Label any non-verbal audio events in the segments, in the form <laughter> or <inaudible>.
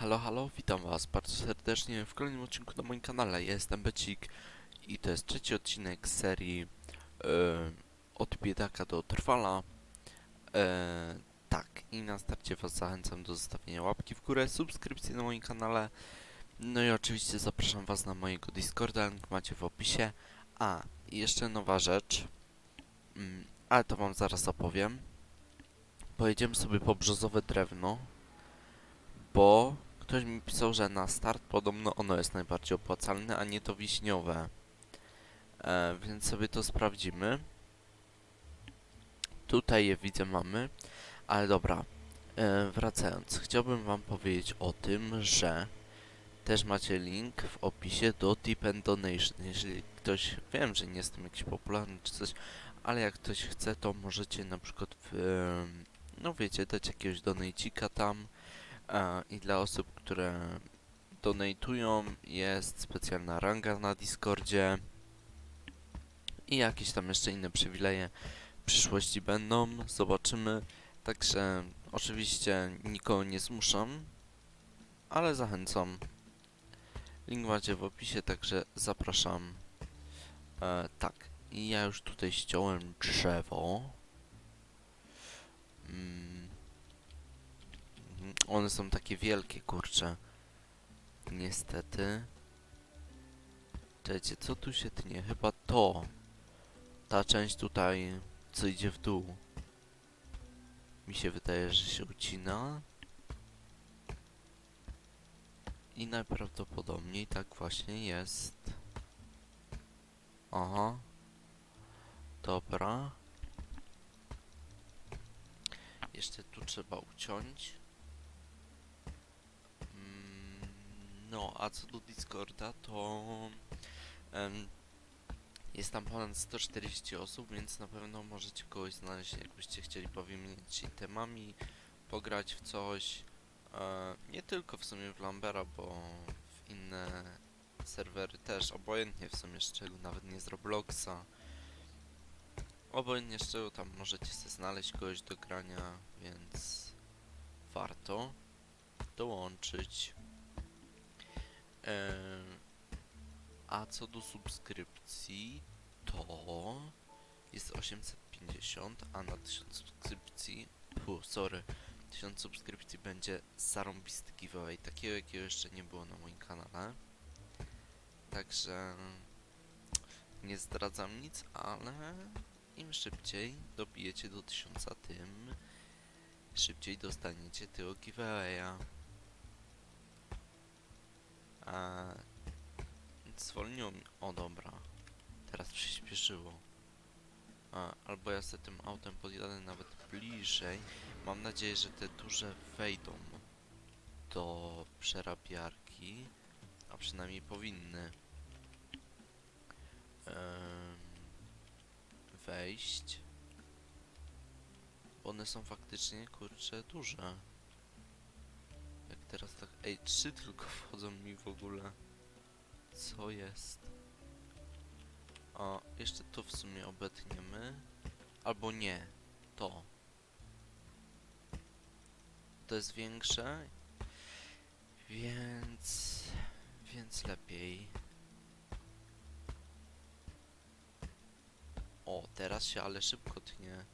Halo, halo, witam was bardzo serdecznie w kolejnym odcinku na moim kanale. Ja jestem Becik i to jest trzeci odcinek serii e, Od biedaka do trwala. E, tak, i na starcie was zachęcam do zostawienia łapki w górę, subskrypcji na moim kanale. No i oczywiście zapraszam was na mojego Discorda, link macie w opisie. A, jeszcze nowa rzecz, mm, ale to wam zaraz opowiem. Pojedziemy sobie po brzozowe drewno bo ktoś mi pisał, że na start podobno ono jest najbardziej opłacalne, a nie to wiśniowe. E, więc sobie to sprawdzimy. Tutaj je widzę mamy, ale dobra. E, wracając, chciałbym wam powiedzieć o tym, że też macie link w opisie do Tip and Donation. Jeżeli ktoś, wiem, że nie jestem jakiś popularny czy coś, ale jak ktoś chce, to możecie na przykład, w, em, no wiecie, dać jakiegoś donajcika tam, I dla osób, które donatują jest specjalna ranga na Discordzie i jakieś tam jeszcze inne przywileje w przyszłości będą, zobaczymy. Także oczywiście nikogo nie zmuszam, ale zachęcam. Link macie w opisie, także zapraszam. E, tak, i ja już tutaj ściąłem drzewo. Mm. One są takie wielkie, kurcze. Niestety. Czekajcie, co tu się tnie? Chyba to. Ta część tutaj, co idzie w dół. Mi się wydaje, że się ucina. I najprawdopodobniej tak właśnie jest. Aha. Dobra. Jeszcze tu trzeba uciąć. Mm, No, a co do Discorda, to jest tam ponad 140 osób, więc na pewno możecie kogoś znaleźć, jakbyście chcieli powymienić itemami, pograć w coś. E, nie tylko w sumie w Lambera, bo w inne serwery też, obojętnie w sumie z czego, nawet nie z Robloxa. Obojętnie z czego tam możecie sobie znaleźć kogoś do grania, więc warto dołączyć. A co do subskrypcji, to jest 850, a na 1000 subskrypcji, pu, sorry, 1000 subskrypcji będzie zarąbisty giveaway, takiego jakiego jeszcze nie było na moim kanale. Także nie zdradzam nic, ale im szybciej dobijecie do 1000, tym szybciej dostaniecie tego giveawaya. A zwolniło mi. O dobra. Teraz przyspieszyło. A, albo ja sobie tym autem podjadę nawet bliżej. Mam nadzieję, że te duże wejdą do przerabiarki. A przynajmniej powinny. Em, wejść. One są faktycznie, kurczę, duże. Teraz tak... Ej, trzy tylko <laughs> wchodzą mi w ogóle. Co jest? O, jeszcze to w sumie obetniemy. Albo nie. To. To jest większe. Więc... Więc lepiej. O, teraz się ale szybko tnie.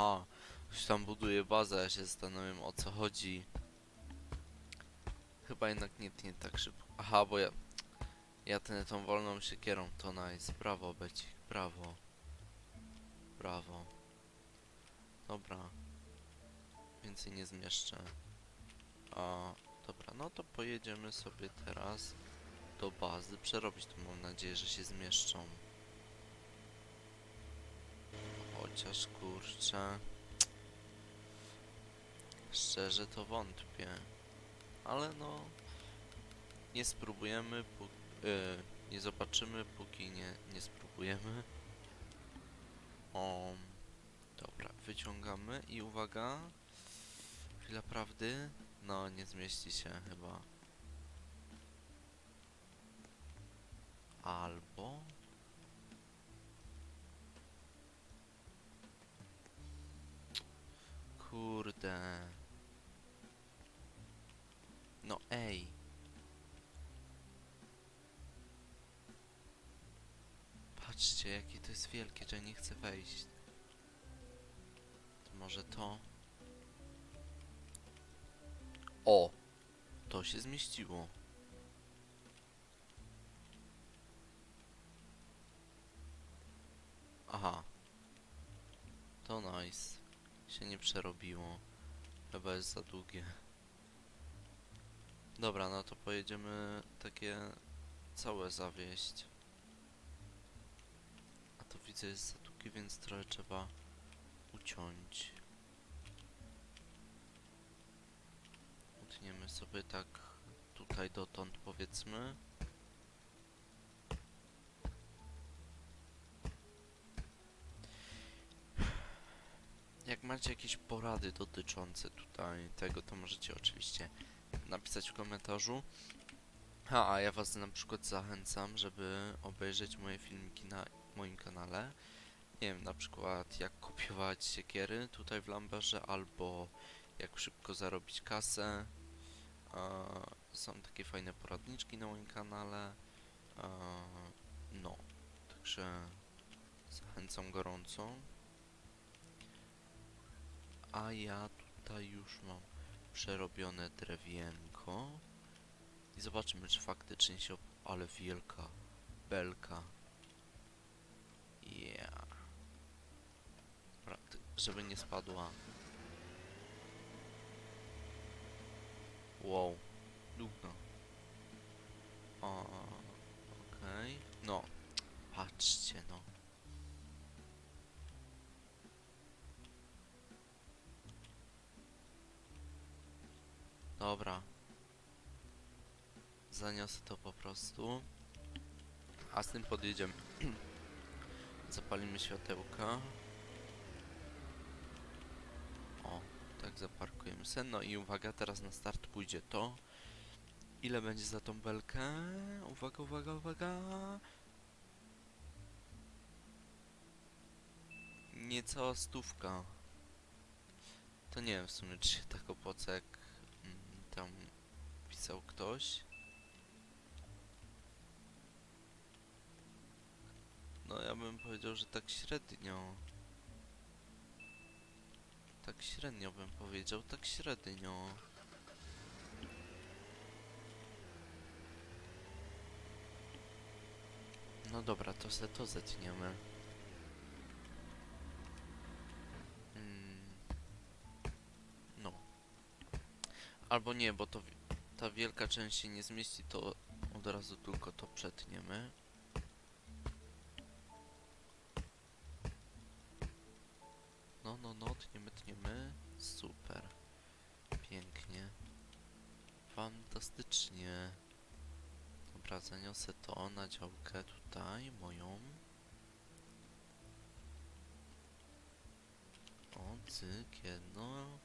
Aha, ktoś tam buduje bazę, ja się zastanawiam o co chodzi. Chyba jednak nie tnie tak szybko. Aha, bo ja... Ja tnę tą wolną siekierą, to nice. Brawo, Becik, brawo. Brawo. Dobra. Więcej nie zmieszczę. A, dobra, no to pojedziemy sobie teraz do bazy. Przerobić to mam nadzieję, że się zmieszczą. Chociaż kurczę. Szczerze to wątpię. Ale no. Nie spróbujemy, pó- y, nie zobaczymy, póki nie, nie spróbujemy. O, dobra. wyciągamy i uwaga. Chwila prawdy. No, nie zmieści się chyba. Albo... ej. Patrzcie, jakie to jest wielkie, że nie chcę wejść. To może to? O! To się zmieściło. Aha. To nice. Się nie przerobiło. Chyba jest za długie. Dobra, no to pojedziemy takie całe zawieść. A to widzę jest za długie, więc trochę trzeba uciąć. Utniemy sobie tak tutaj dotąd powiedzmy. Jak macie jakieś porady dotyczące tutaj tego, to możecie oczywiście napisać w komentarzu. A, a ja was na przykład zachęcam, żeby obejrzeć moje filmiki na moim kanale. Nie wiem, na przykład jak kopiować siekiery tutaj w Lamberze, albo jak szybko zarobić kasę. Są takie fajne poradniczki na moim kanale. No, także zachęcam gorąco. A ja tutaj już mam przerobione drewienko. I zobaczymy, czy faktycznie się... Ale wielka belka. Yeah. Żeby nie spadła. Wow. Długo. O, okej. No. Patrzcie, no. Dobra. Zaniosę to po prostu. A z tym podjedziemy. <clears throat> Zapalimy światełka. O, tak zaparkujemy sen. No i uwaga, teraz na start pójdzie to. Ile będzie za tą belkę? Uwaga, uwaga, uwaga. Niecała stówka. To nie wiem w sumie, czy się tak opłaca, jak mm, tam pisał ktoś. Bym powiedział, że tak średnio. Tak średnio bym powiedział, tak średnio. No dobra, to se to zetniemy. Mm. No. Albo nie, bo to ta wielka część się nie zmieści, to od razu tylko to przetniemy. No, no, no, tniemy, tniemy. Super. Pięknie. Fantastycznie. Dobra, zaniosę to na działkę tutaj, moją. O, cyk, jedno.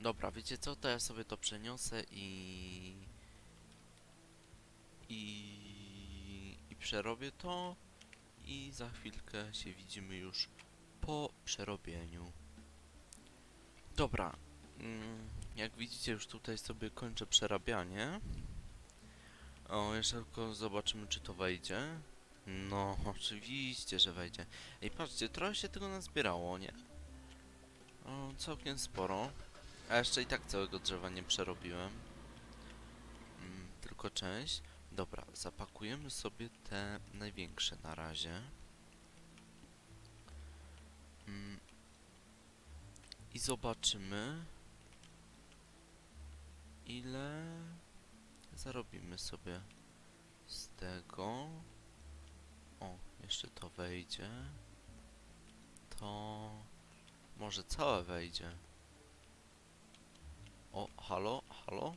Dobra, wiecie co, to ja sobie to przeniosę i... I... I przerobię to. I za chwilkę się widzimy już po przerobieniu. Dobra. Mm, jak widzicie, już tutaj sobie kończę przerabianie. O, jeszcze tylko zobaczymy, czy to wejdzie. No, <laughs> oczywiście, że wejdzie. Ej, patrzcie, trochę się tego nazbierało, nie? O, całkiem sporo. A jeszcze i tak całego drzewa nie przerobiłem. Mm, tylko część. Dobra, zapakujemy sobie te największe na razie. I zobaczymy, ile zarobimy sobie z tego. O, jeszcze to wejdzie. To może całe wejdzie. O, halo, halo?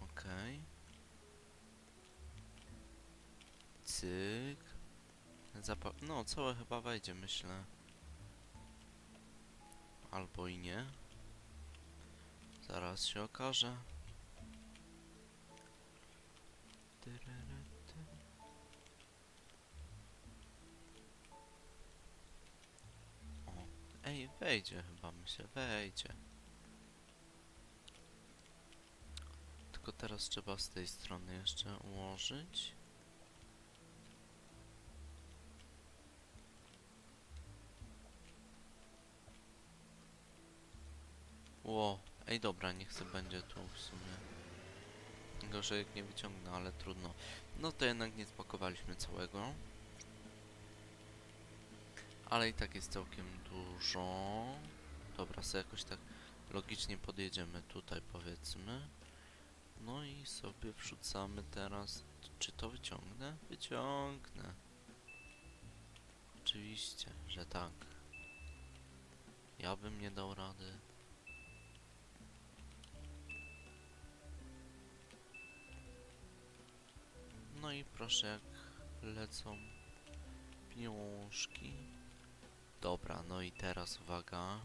Okej. Cyk. Zapa no, całe chyba wejdzie, myślę. Albo i nie. Zaraz się okaże. O, ej, wejdzie chyba, myślę, wejdzie. Tylko teraz trzeba z tej strony jeszcze ułożyć. Ło, ej dobra, niech se będzie tu w sumie. Gorzej jak nie wyciągnę, ale trudno. No to jednak nie spakowaliśmy całego. Ale i tak jest całkiem dużo. Dobra, sobie jakoś tak logicznie podjedziemy tutaj powiedzmy. No i sobie wrzucamy teraz... Czy to wyciągnę? Wyciągnę. Oczywiście, że tak. Ja bym nie dał rady. Proszę jak lecą pieniążki. Dobra, no i teraz uwaga.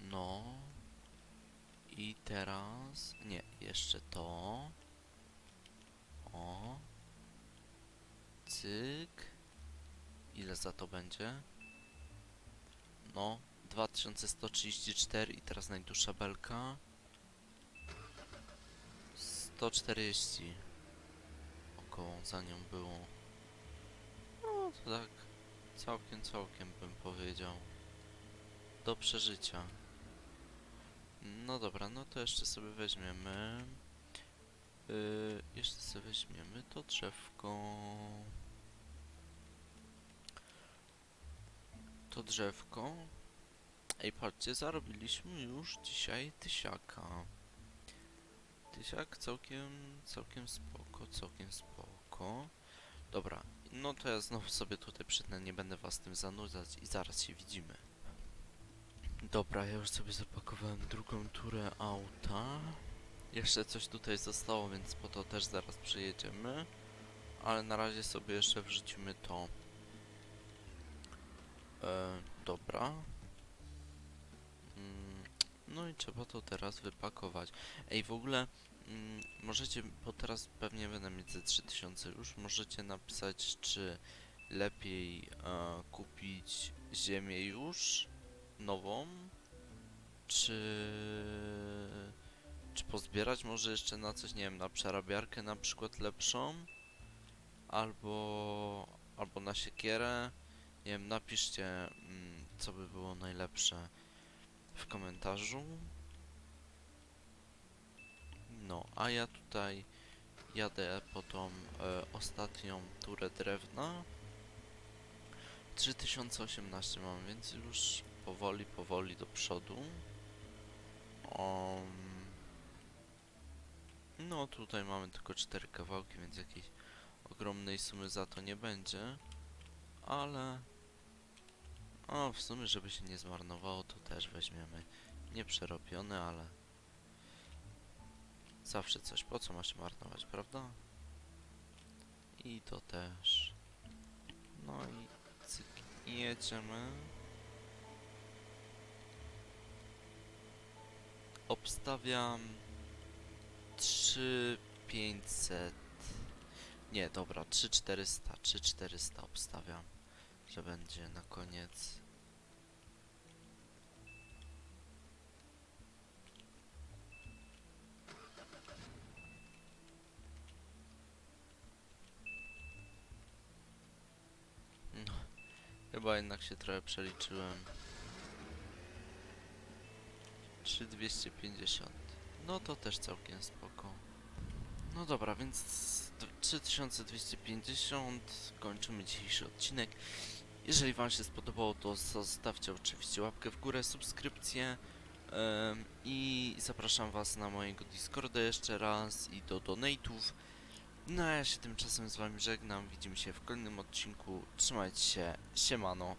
No. I teraz... Nie, jeszcze to. O. Cyk. Ile za to będzie? No, 2134 i teraz najdłuższa belka. 140 około za nią było. No to tak całkiem, całkiem bym powiedział. Do przeżycia. No dobra, no to jeszcze sobie weźmiemy. Yy, jeszcze sobie weźmiemy to drzewko. To drzewko. Ej, patrzcie, zarobiliśmy już dzisiaj tysiaka. Tysiak całkiem, całkiem spoko, całkiem spoko. Dobra, no to ja znowu sobie tutaj przytnę, nie będę was tym zanudzać i zaraz się widzimy. Dobra, ja już sobie zapakowałem drugą turę auta. Jeszcze coś tutaj zostało, więc po to też zaraz przyjedziemy. Ale na razie sobie jeszcze wrzucimy to. E, dobra. No i trzeba to teraz wypakować. Ej, w ogóle mm, możecie, bo teraz pewnie będę mieć ze 3000 już, możecie napisać, czy lepiej e, kupić ziemię już, nową, czy, czy pozbierać może jeszcze na coś, nie wiem, na przerabiarkę na przykład lepszą, albo, albo na siekierę, nie wiem, napiszcie, mm, co by było najlepsze w komentarzu. No, a ja tutaj jadę po tą e, ostatnią turę drewna. 3018 mam, więc już powoli, powoli do przodu. Um, no, tutaj mamy tylko 4 kawałki, więc jakiejś ogromnej sumy za to nie będzie. Ale... O, w sumie, żeby się nie zmarnowało, to też weźmiemy nieprzerobione, ale... Zawsze coś, po co ma się marnować, prawda? I to też. No i cyk, jedziemy. Obstawiam 3500. Nie, dobra, 3400, 3400 obstawiam, że będzie na koniec. No, chyba jednak się trochę przeliczyłem. 3250. No to też całkiem spoko. No dobra, więc d- 3250 kończymy dzisiejszy odcinek. Jeżeli Wam się spodobało, to zostawcie oczywiście łapkę w górę, subskrypcję i zapraszam Was na mojego Discorda jeszcze raz i do donate'ów. No a ja się tymczasem z Wami żegnam, widzimy się w kolejnym odcinku. Trzymajcie się, siemano.